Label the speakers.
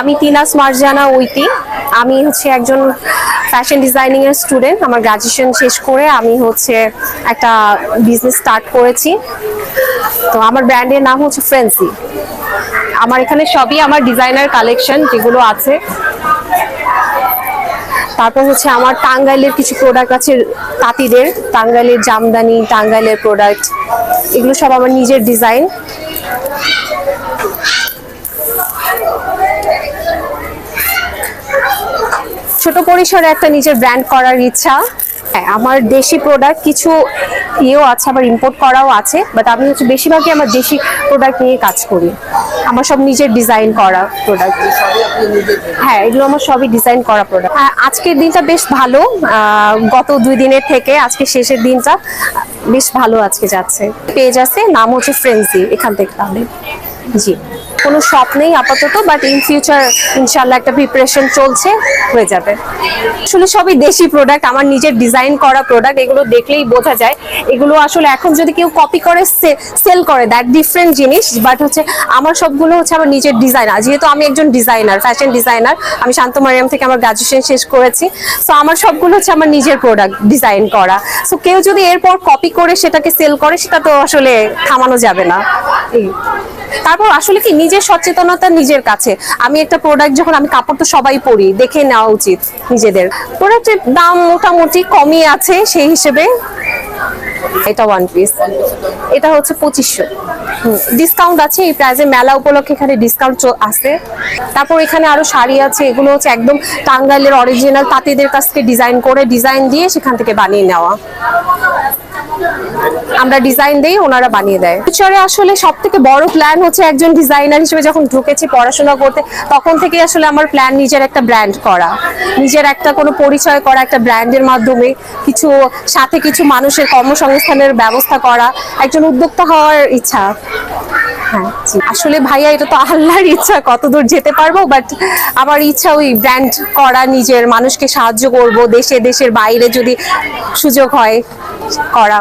Speaker 1: আমি তিনাস মার্জানা ওইতি আমি হচ্ছে একজন ফ্যাশন ডিজাইনিং এর স্টুডেন্ট আমার গ্রাজুয়েশন শেষ করে আমি হচ্ছে একটা বিজনেস স্টার্ট করেছি। তো আমার ব্র্যান্ডের নাম হচ্ছে ফ্রেন্সি আমার এখানে সবই আমার ডিজাইনার কালেকশন যেগুলো আছে। তারপর হচ্ছে আমার টাঙ্গাইলের কিছু প্রোডাক্ট আছে তাঁতিদের। টাঙ্গাইলের জামদানি, টাঙ্গাইলের প্রোডাক্ট এগুলো সব আমার নিজের ডিজাইন ছোট পরিসরে একটা নিজের ব্র্যান্ড করার ইচ্ছা। হ্যাঁ আমার দেশি প্রোডাক্ট কিছু ইয়েও আছে, আবার ইম্পোর্ট করাও আছে বাট আমি হচ্ছে বেশিরভাগই আমার দেশি প্রোডাক্ট নিয়ে কাজ করি। আমার সব নিজের ডিজাইন করা প্রোডাক্ট হ্যাঁ এগুলো আমার সবই ডিজাইন করা প্রোডাক্ট আজকের দিনটা বেশ ভালো। গত দুই দিনের থেকে আজকে শেষের দিনটা বেশ ভালো আজকে যাচ্ছে। পেজ আছে, নাম হচ্ছে ফ্রেন্সি এখান থেকে তাহলে। জি। কোনো শপ নেই আপাতত বাট ইন ফিউচার ইনশাল্লাহ একটা প্রিপারেশন চলছে, হয়ে যাবে। আসলে সবই দেশি প্রোডাক্ট আমার নিজের ডিজাইন করা প্রোডাক্ট এগুলো দেখলেই বোঝা যায়। এগুলো আসলে এখন যদি কেউ কপি করে সেল করে দ্যাট ডিফারেন্ট জিনিস বাট হচ্ছে আমার সবগুলো হচ্ছে আমার নিজের ডিজাইনার যেহেতু আমি একজন ডিজাইনার ফ্যাশন ডিজাইনার আমি শান্ত মারিয়াম থেকে আমার গ্রাজুয়েশন শেষ করেছি সো আমার সবগুলো হচ্ছে আমার নিজের প্রোডাক্ট ডিজাইন করা। সো কেউ যদি এরপর কপি করে, সেটাকে সেল করে, সেটা তো আসলে থামানো যাবে না। তারপর আসলে কি, নিজের সচেতনতা নিজের কাছে। আমি একটা প্রোডাক্ট যখন আমি কাপড় তো সবাই পরি, দেখে নেওয়া উচিত নিজেদের। প্রোডাক্টের দাম মোটামুটি কমই আছে সেই হিসেবে। এটা ওয়ান পিস এটা হচ্ছে পঁচিশশো। ডিসকাউন্ট আছে, এই প্রাইজে মেলা উপলক্ষে এখানে ডিসকাউন্ট আছে। তারপর এখানে আরও শাড়ি আছে, এগুলো হচ্ছে একদম টাঙ্গাইলের অরিজিনাল তাঁতিদের কাছ থেকে ডিজাইন করে ডিজাইন দিয়ে সেখান থেকে বানিয়ে নেওয়া। আমরা ডিজাইন দেই, ওনারা বানিয়ে দেয়। ফিউচারে আসলে সব থেকে বড় প্ল্যান হচ্ছে একজন ডিজাইনার হিসেবে যখন ঢুকেছি পড়াশোনা করতে, তখন থেকে আসলে আমার প্ল্যান নিজের একটা ব্র্যান্ড করা। নিজের একটা কোনো পরিচয় করা, একটা ব্র্যান্ডের মাধ্যমে কিছু, সাথে কিছু মানুষের কর্মসংস্থানের ব্যবস্থা করা, একজন উদ্যোক্তা হওয়ার ইচ্ছা। হ্যাঁ আসলে ভাইয়া, এটা তো আল্লাহর ইচ্ছা, কতদূর যেতে পারব বাট আমার ইচ্ছা ওই ব্র্যান্ড করা, নিজের মানুষকে সাহায্য করব, দেশে, দেশের বাইরে যদি সুযোগ হয়। করা